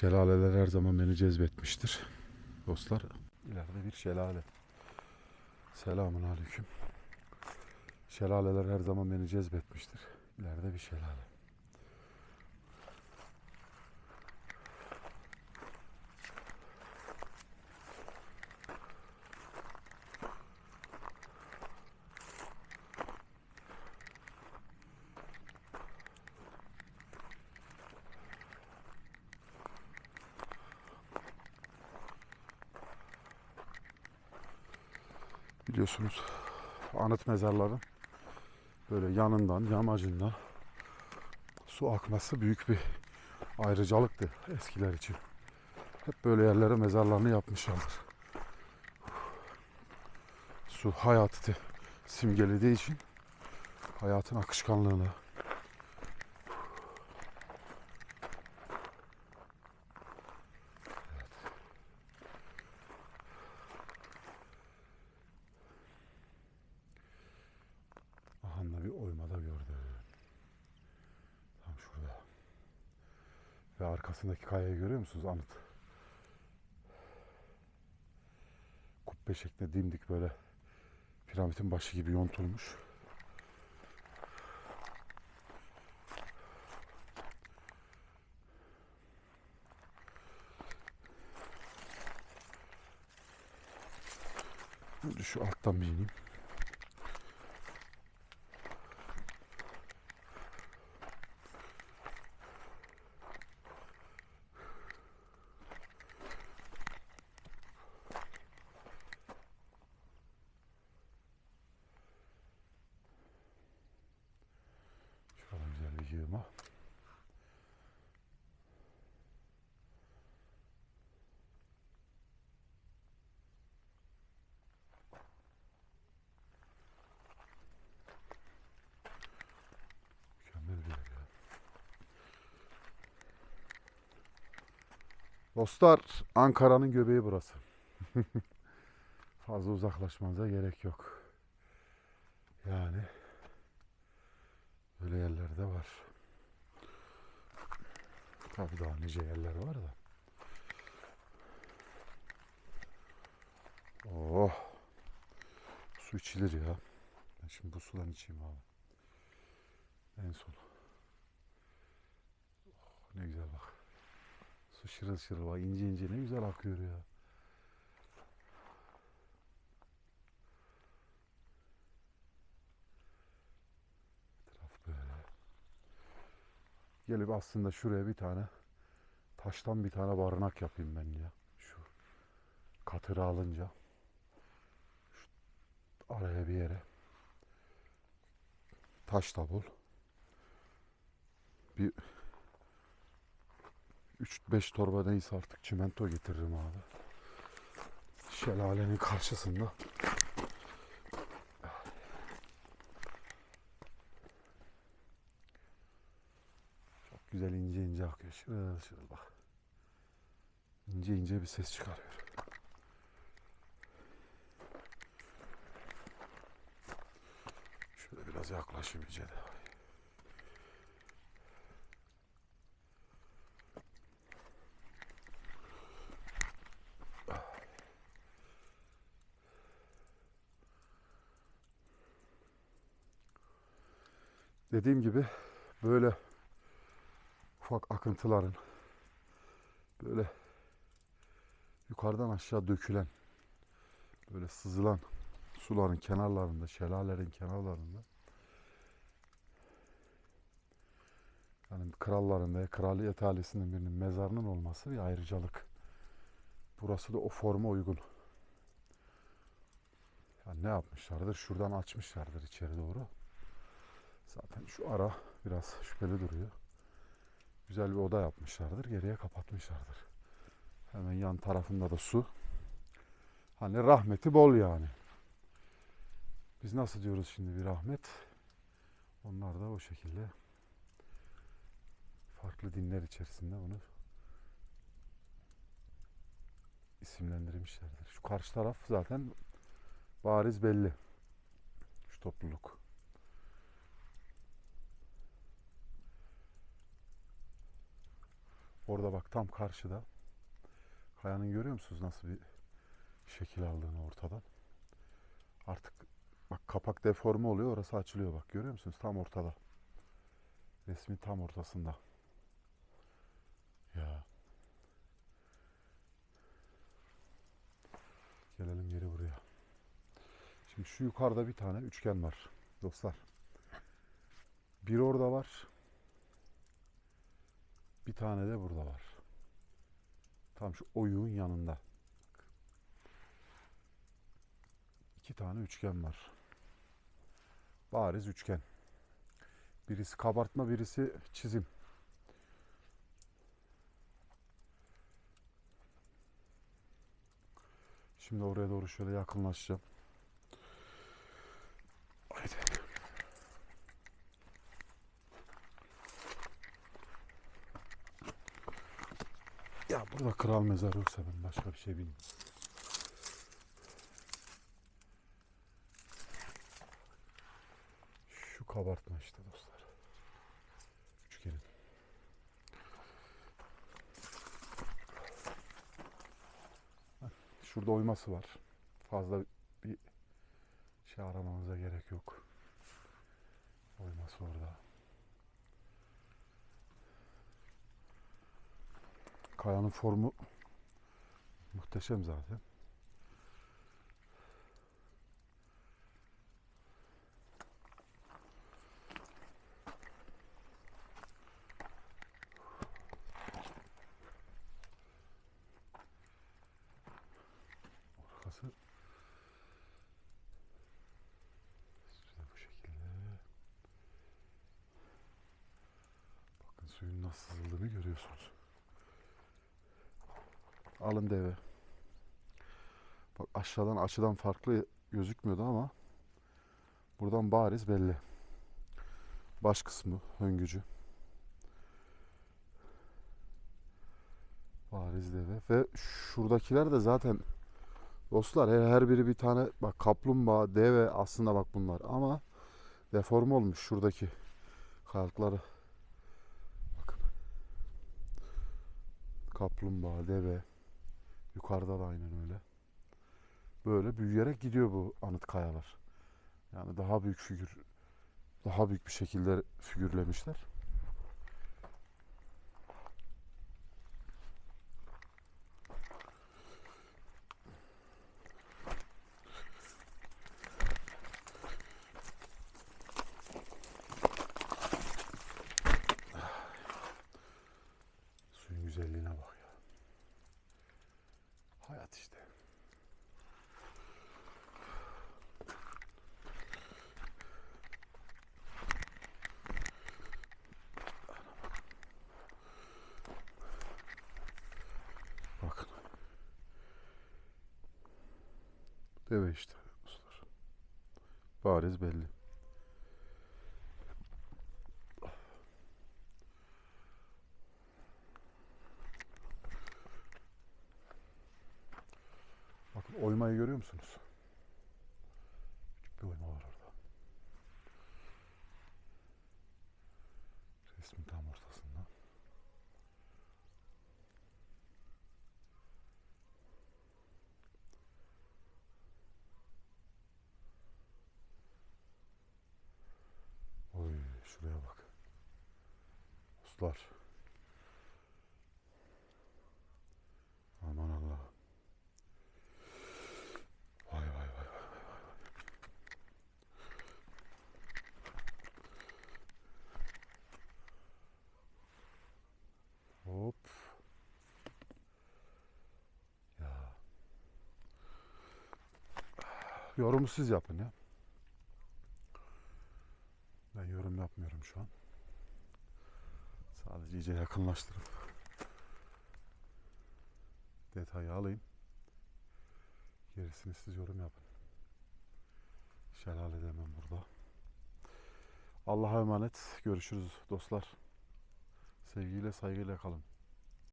Şelaleler her zaman beni cezbetmiştir. Dostlar ileride bir şelale. Selamun aleyküm. Şelaleler her zaman beni cezbetmiştir. İleride bir şelale. Biliyorsunuz anıt mezarların böyle yanından, yamacından su akması büyük bir ayrıcalıktı eskiler için. Hep böyle yerlere mezarlarını yapmışlardır. Su hayatı simgelediği için hayatın akışkanlığını, Ahanda bir oymada gördüm. Tam şurada. Ve arkasındaki kayayı görüyor musunuz? Anıt. Kubbe şeklinde dimdik böyle piramidin başı gibi yontulmuş. Şu alttan bir ineyim. Şurada ya. Dostlar Ankara'nın göbeği burası. Fazla uzaklaşmanıza gerek yok. Yani Böyle yerler de var. Tabii daha nice yerler var da. Oh. Su içilir ya. Ben şimdi bu sudan içeyim abi. En son. Oh, ne güzel bak. Su şırıl şırıl bak ince ince ne güzel akıyor ya. Etraf böyle. Gelip aslında şuraya bir tane taştan bir tane barınak yapayım ben ya. Şu katırı alınca. Şu araya bir yere. Taş da bul. Bir 3-5 torba neyse artık çimento getiririm abi. Şelalenin karşısında. Güzel ince ince akıyor. Şırıl şırıl bak. İnce ince bir ses çıkarıyor. Şöyle biraz yaklaşayım iyice de. Dediğim gibi böyle ufak akıntıların böyle yukarıdan aşağı dökülen böyle sızılan suların kenarlarında, şelalelerin kenarlarında yani kralların ve kraliyet ailesinden birinin mezarının olması bir ayrıcalık. Burası da o forma uygun. Yani ne yapmışlardır? Şuradan açmışlardır içeri doğru. Zaten şu ara biraz şüpheli duruyor. Güzel bir oda yapmışlardır. Geriye kapatmışlardır. Hemen yan tarafında da su. Hani rahmeti bol yani. Biz nasıl diyoruz şimdi bir rahmet? Onlar da o şekilde farklı dinler içerisinde bunu isimlendirmişlerdir. Şu karşı taraf zaten bariz belli. Şu topluluk. Orada bak tam karşıda. Kayanın görüyor musunuz nasıl bir şekil aldığını ortadan. Artık bak kapak deforme oluyor orası açılıyor bak görüyor musunuz tam ortada. Resmin tam ortasında. Ya. Gelelim geri buraya. Şimdi şu yukarıda bir tane üçgen var dostlar. Bir orada var. Bir tane de burada var. Tam şu oyuğun yanında. İki tane üçgen var. Bariz üçgen. Birisi kabartma, birisi çizim. Şimdi oraya doğru şöyle yakınlaşacağım. Haydi. Ya burada kral mezarı yoksa ben başka bir şey bilmiyorum. Şu kabartma işte dostlar. Üçgenin. Şurada oyması var. Fazla bir şey aramamıza gerek yok. Oyması orada. Kayanın formu muhteşem zaten. Arkası suyun nasıl sızıldığını görüyorsunuz. Alın deve. Bak aşağıdan açıdan farklı gözükmüyordu ama buradan bariz belli. Baş kısmı, höngücü. Bariz deve ve şuradakiler de zaten dostlar her, her biri bir tane bak kaplumbağa, deve aslında bak bunlar ama deforme olmuş şuradaki kayalıkları. Bakın. Kaplumbağa, deve. Yukarıda da aynen öyle. Böyle büyüyerek gidiyor bu anıt kayalar. Yani daha büyük figür, daha büyük bir şekilde figürlemişler. Suyun güzelliğine bak ya. Hayat işte. Bakın. Deve işte dostlar. Bariz belli. Bakın oymayı görüyor musunuz? Küçük bir oyma var orada. Resmin tam ortasında. Oy şuraya bak. Dostlar. Aman Allah. Vay vay vay vay vay. vay. Hop. Ya. Yorumu siz yapın ya. Ben yorum yapmıyorum şu an. Sadece iyice yakınlaştırıp detayı alayım. Gerisini siz yorum yapın. Şelale demem burada. Allah'a emanet. Görüşürüz dostlar. Sevgiyle saygıyla kalın.